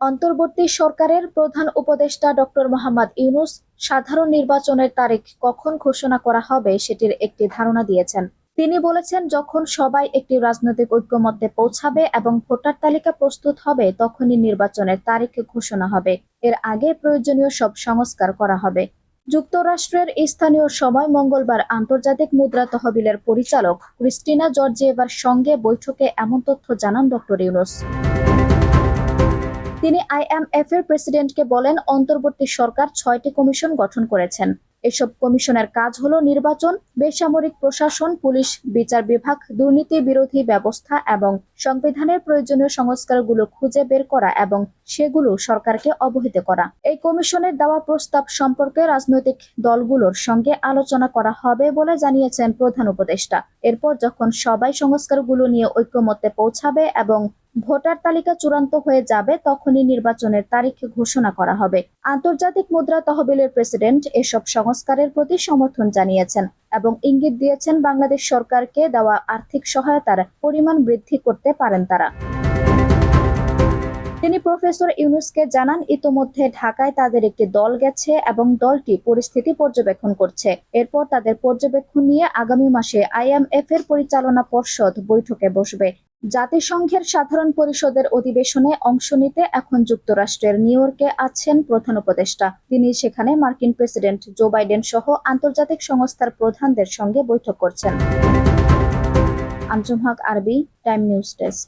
অন্তর্বর্তী সরকারের প্রধান উপদেষ্টা ডক্টর মোহাম্মদ ইউনুস সাধারণ নির্বাচনের তারিখ কখন ঘোষণা করা হবে সেটির একটি ধারণা দিয়েছেন। তিনি বলেছেন, যখন সবাই একটি রাজনৈতিক ঐক্যমত্যে পৌঁছাবে এবং ভোটার তালিকা প্রস্তুত হবে, তখনই নির্বাচনের তারিখ ঘোষণা হবে। এর আগে প্রয়োজনীয় সব সংস্কার করা হবে। যুক্তরাষ্ট্রের স্থানীয় সময় মঙ্গলবার আন্তর্জাতিক মুদ্রা তহবিলের পরিচালক ক্রিস্টিনা জর্জিয়েভার সঙ্গে বৈঠকে এমন তথ্য জানান ডক্টর ইউনুস। তিনি আইএমএফ এর প্রেসিডেন্টকে বলেন, অন্তর্বর্তী সরকার ছয়টি কমিশন গঠন করেছেন। এসব কমিশনের কাজ হলো নির্বাচন, বেসামরিক প্রশাসন, পুলিশ, বিচার বিভাগ, দুর্নীতি বিরোধী ব্যবস্থা এবং সংবিধানের প্রয়োজনীয় সংস্কারগুলো খুঁজে বের করা এবং সেগুলো সরকারকে অবহিত করা। এই কমিশনের দেওয়া প্রস্তাব সম্পর্কে রাজনৈতিক দলগুলোর সঙ্গে আলোচনা করা হবে বলে জানিয়েছেন প্রধান উপদেষ্টা। এরপর যখন সবাই সংস্কারগুলো নিয়ে ঐক্যমত্যে পৌঁছাবে এবং ভোটার তালিকা চূড়ান্ত হয়ে যাবে, তখনই নির্বাচনের তারিখ ঘোষণা করা হবে। আন্তর্জাতিক মুদ্রা তহবিলের প্রেসিডেন্ট এসব সংস্কারের প্রতি সমর্থন জানিয়েছেন এবং ইঙ্গিত দিয়েছেন বাংলাদেশ সরকারকে দেওয়া আর্থিক সহায়তার পরিমাণ বৃদ্ধি করতে পারেন তারা। তিনি প্রফেসর ইউনুসকে জানান, ইতোমধ্যে ঢাকায় তাদের একটি দল গেছে এবং দলটি পরিস্থিতি পর্যবেক্ষণ করছে। এরপর তাদের পর্যবেক্ষণ নিয়ে আগামী মাসে আইএমএফ এর পরিচালনা পর্ষদ বৈঠকে বসবে। জাতিসংঘের সাধারণ পরিষদের অধিবেশনে অংশ নিতে এখন যুক্তরাষ্ট্রের নিউ ইয়র্কে আছেন প্রধান উপদেষ্টা। তিনি সেখানে মার্কিন প্রেসিডেন্ট জো বাইডেন সহ আন্তর্জাতিক সংস্থার প্রধানদের সঙ্গে বৈঠক করছেন। আঞ্জুম হক, আরবি, টাইম নিউজ ডেস্ক।